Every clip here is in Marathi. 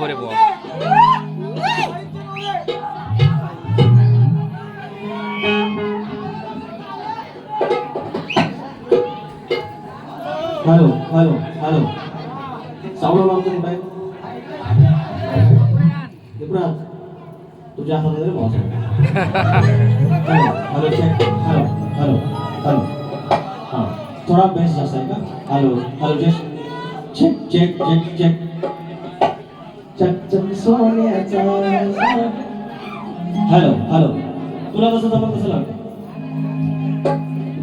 मोरे बुवा हॅलो हॅलो हॅलो सावळं लावतो कुठे विप्रात तुझ्या हातात रे boss hello hello check hello hello hello हां थोडा बेस जास्त आहे का hello hello check check check check सोन्याचा. Hello hello. तुला कसं जमत कसं लागतं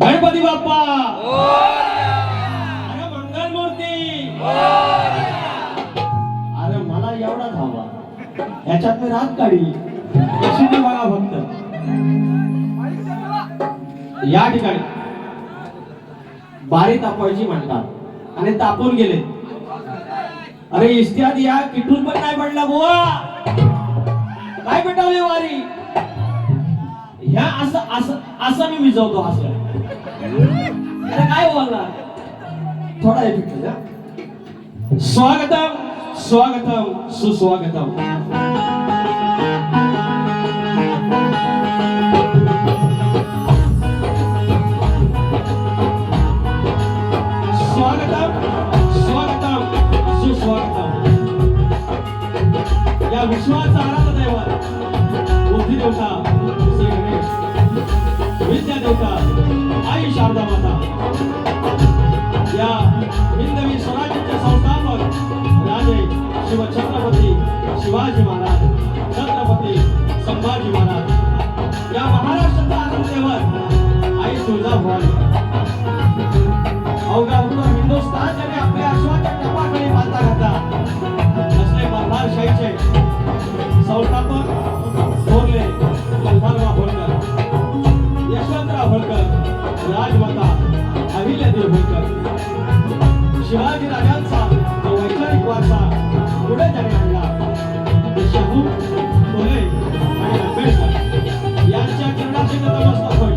गणपती बाप्पा! अरे मंगल मूर्ती! अरे मला एवढा धावा याच्यात मी रात काढी कशी ती बघा फक्त या ठिकाणी. बारी तापवायची म्हणतात. आणि तापून गेले. अरे इस्त्यात या किटून पण नाही पडला बुवा. काय पेटवले वारी? ह्या असं असं असं मी विजवतो असं अरे काय बोलला थोडा इफेक्ट स्वागतम स्वागतम सुस्वागतम. या विश्वाचा आराध दैवत. बुद्धी देवता विद्या देवता आई शारदा माता. या हिंदवी स्वराज्याचे संस्थापक राजे शिवछत्रपती शिवाजी महाराज छत्रपती संभाजी महाराज. या महाराष्ट्राचा आनंदेवर आई तुळजाभवानी. अहिल्यादेवी होळकर शिवाजी राजांचा जो वैचारिक वारसा पुढे त्यांनी आणला शाहू फुले आणि आंबेडकर यांच्या चरणाशी नतमस्तक होईल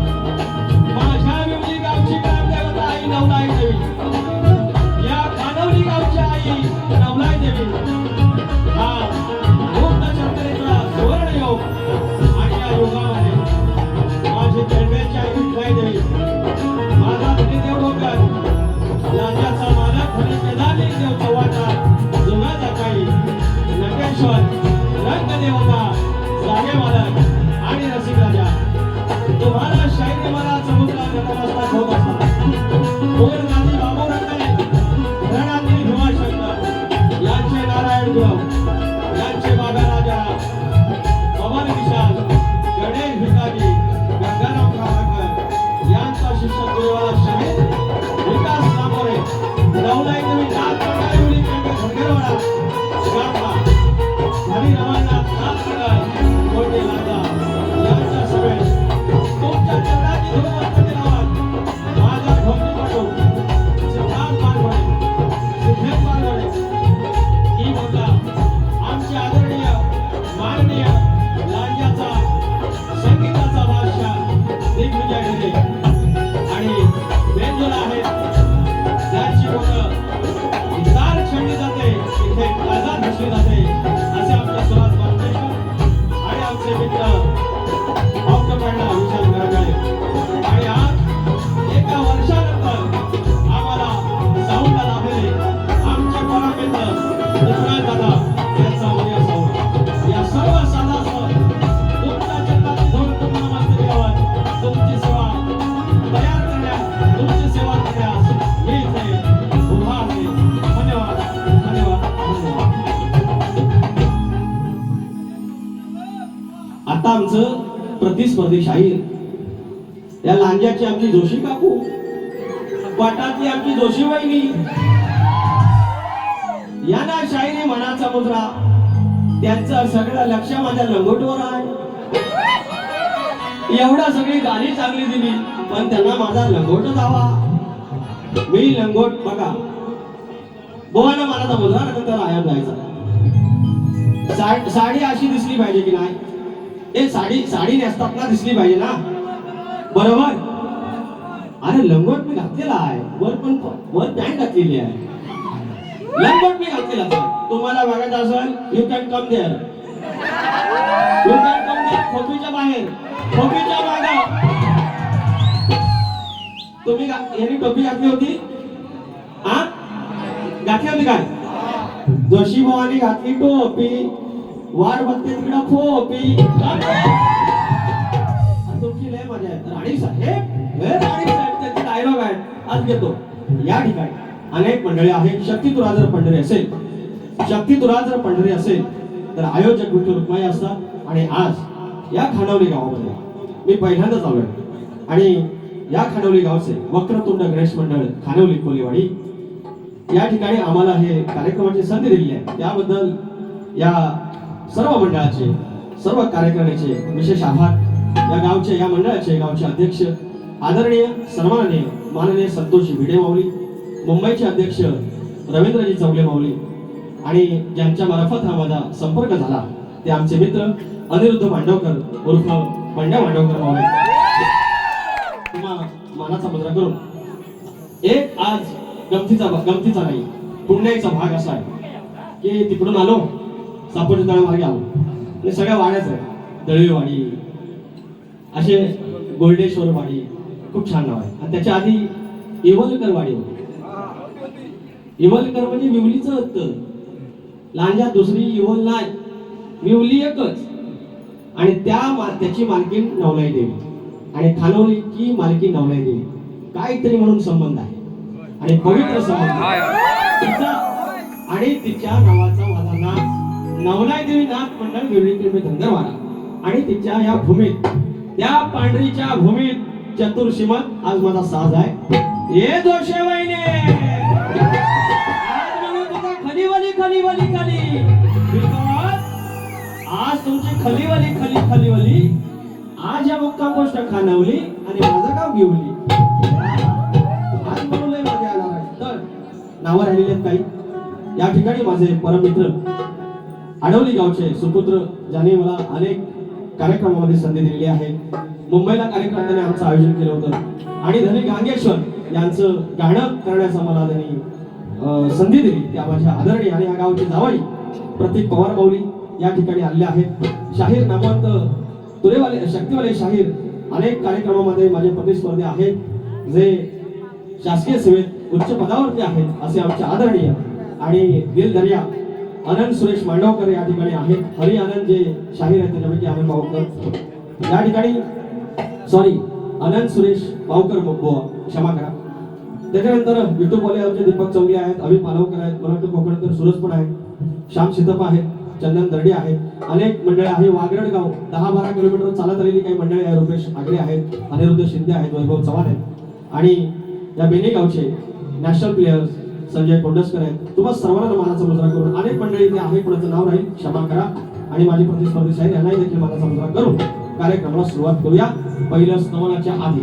आता आमचं प्रतिस्पर्धी शाहीर. या लांजाची आमची जोशी काकू. पाटातली आमची जोशी वहिनी. यांना शाहिरी मनाचा मुद्रा. त्यांचं सगळं लक्ष माझ्या लंगोटवर आहे. एवढा सगळी गाणी चांगली दिली पण त्यांना माझा लंगोट जावा मी लंगोट बघा. बोवाना मनाचा मुद्रा नंतर आयाम जायचा. साडी अशी दिसली पाहिजे की नाही? ए साडी साडी नेसतात ना दिसली पाहिजे ना? बरोबर? अरे लंगोट मी घातलेला आहे. वर पण वर पॅन्ट घातलेली आहे. लंगोट मी घातलेला आहे तुम्हाला बघायचं असेल you can come there you can come there खोपीच्या बाहेर. खोपीच्या मागे. तुम्ही यांनी टोपी घातली होती? हा? घातली होती काय? जोशी भावानी घातली टोपी. वाट बघते तिकडं खोपी. तुमची लय मजा आहे. राणी साहेब राणी साहेब त्यांचे डायलॉग आहेत आज घेतो. या ठिकाणी. अनेक मंडळी आहेत. शक्ती तुरा जर पंढरी असेल. शक्ती तुरा जर पंढरी असेल तर आयोजक विठ्ठल रुक्माई असतात. आणि आज या खानवली गावामध्ये मी पहिल्यांदाच आलोय. आणि या खानवली गावचे वक्रतुंड गणेश मंडळ खानवली कोलीवाडी या ठिकाणी आम्हाला हे कार्यक्रमाची संधी दिलेली आहे. त्याबद्दल या सर्व मंडळाचे सर्व कार्यक्रमाचे विशेष आभार. या गावचे या मंडळाचे गावचे अध्यक्ष आदरणीय सन्माननीय माननीय संतोषी भिडे माऊली मुंबईचे अध्यक्ष रवींद्रजी चौले माऊली आणि ज्यांच्या मार्फत हा माझा संपर्क झाला ते आमचे मित्र अनिरुद्ध मांडवकर उर्फ पंड्या मांडवकर माऊली. किंवा मानाचा मुद्रा करून एक आज गमतीचा गमतीचा नाही पुण्याचा भाग असा आहे की तिकडून आलो सापोटी तळ आलो. आणि सगळ्या वाड्याच आहे दळवीवाडी असे गोल्डेश्वर वाडी खूप छान नाव आहे. आणि त्याच्या आधी इवलकर वाडी होती. इवलकर म्हणजे विवलीचं होतं लांजा दुसरी इवल नाही विवली एकच. आणि त्या मा- त्याची मालकी नवलाई देवी. आणि खानवलीची मालकी नवलाई देवी. काहीतरी म्हणून संबंध आहे. आणि पवित्र संबंध तिचा आणि तिच्या नावाचा माझा नाच नवलाई देवी नाथ मंडळ विवळी धनगरवाडा आणि तिच्या या भूमीत त्या पांढरीच्या भूमीत चतुर्शिमत आज माझा साज आहे. ये जोशे वहिने! खलीवली खली आज तुमची खलीवली खली खलीवली. आज या मुक्काम गोष्ट खानावली आणि माझं गाव घेऊली आज म्हणून लय आला तर नावं राहिलेली आहेत काही. या ठिकाणी माझे परममित्र आडवली गावचे सुपुत्र ज्याने मला अनेक कार्यक्रमामध्ये संधी दिलेली आहे. मुंबईला कार्यक्रम त्याने आमचं आयोजन केलं होतं. आणि धनी गांगेश्वर यांचं गाणं करण्याचा मला त्यांनी संधी दिली. त्या माझ्या आदरणीय आणि या गावचे जावई प्रतीक पवार माऊली या ठिकाणी आले आहेत. शाहीर नामवंत तुरेवाले शक्तीवाले शाहीर अनेक कार्यक्रमामध्ये माझे प्रतिस्पर्धी आहेत. जे शासकीय सेवेत उच्च पदावरती आहेत असे आमचे आदरणीय आणि दिलदर्या आनंद सुरेश मांडवकर या ठिकाणी आहेत. हरी आनंद जे शाहीर आहेत त्याच्यापैकी आनंद भाऊकर या ठिकाणी सॉरी आनंद सुरेश भाऊकर क्षमा करा. त्याच्यानंतर युट्यूब वाले आमचे दीपक चौरी आहेत अभि पालवकर आहेत मला कोकणकर सुरज पण आहे श्याम सिद्धप्पा आहेत चंदन दर्डे आहेत अनेक मंडळी आहे वागरड गाव दहा बारा किलोमीटर चालत आलेली काही मंडळी आहे रुपेश आगरे आहेत अनिरुद्ध शिंदे आहेत वैभव चव्हाण आहेत. आणि या बेने गावचे नॅशनल प्लेयर्स संजय कोंडसकर आहेत. तुम्हा सर्वांना मानाचा मुजरा करून अनेक मंडळी इथे आहे कोणाचं नाव राहील क्षमा करा. आणि माझी प्रतिस्पर्धी साहेब यांनाही देखील मानाचा मुजरा करून कार्यक्रमाला सुरुवात करूया. पहिल्या स्नवनाच्या आधी.